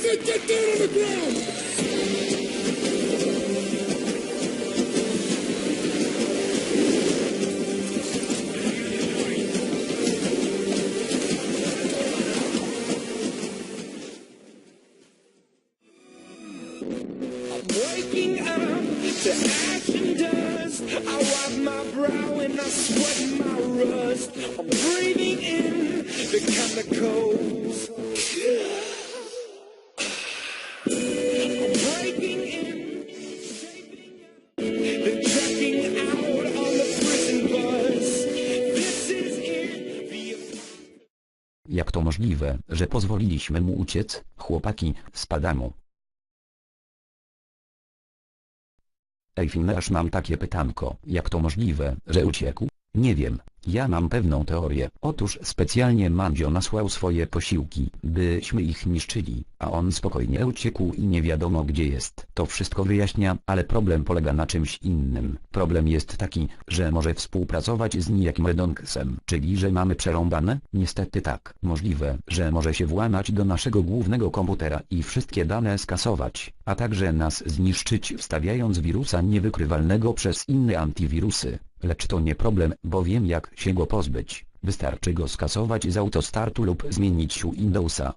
ground! Waking up to dust. I wipe my brow and I sweat my rust. I'm breathing in the chemicals. Jak to możliwe, że pozwoliliśmy mu uciec? Chłopaki, spadamo. Ej Finneasz mam takie pytanko, jak to możliwe, że uciekł? Nie wiem, ja mam pewną teorię. Otóż specjalnie Mandzio nasłał swoje posiłki, byśmy ich niszczyli, a on spokojnie uciekł i nie wiadomo gdzie jest. To wszystko wyjaśnia, ale problem polega na czymś innym. Problem jest taki, że może współpracować z nijakim Redonksem, czyli że mamy przerąbane? Niestety tak. Możliwe, że może się włamać do naszego głównego komputera i wszystkie dane skasować, a także nas zniszczyć wstawiając wirusa niewykrywalnego przez inne antywirusy. Lecz to nie problem, bo wiem jak się go pozbyć. Wystarczy go skasować z autostartu lub zmienić u Windowsa.